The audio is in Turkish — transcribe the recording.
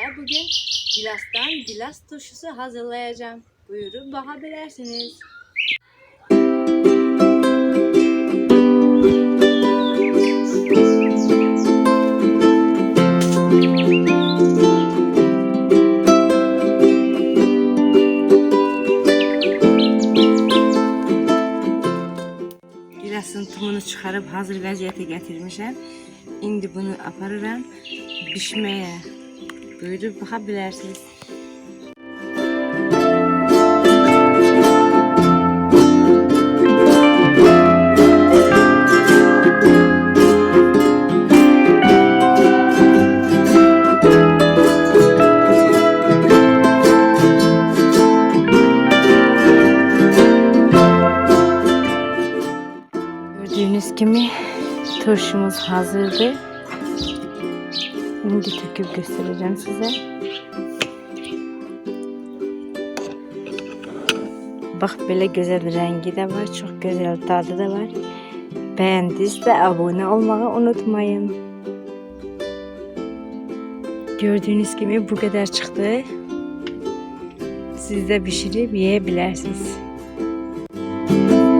sizlere bugün Gilas'tan Gilas turşusu hazırlayacağım. Buyurun bakabilirsiniz. Gilasın tumunu çıxarıb hazır vəziyyətə gətirmişəm. İndi bunu aparıram bişməyə. Buyurub baxa bilərsiniz. Gördüğünüz gibi turşumuz hazırdı ince takip göstereceğim size. Bak böyle güzel rengi de var. Çok güzel tadı da var. Beğendiyse abone olmayı unutmayın. Gördüğünüz gibi bu kadar çıktı. Siz de pişirip yiyebilirsiniz. Müzik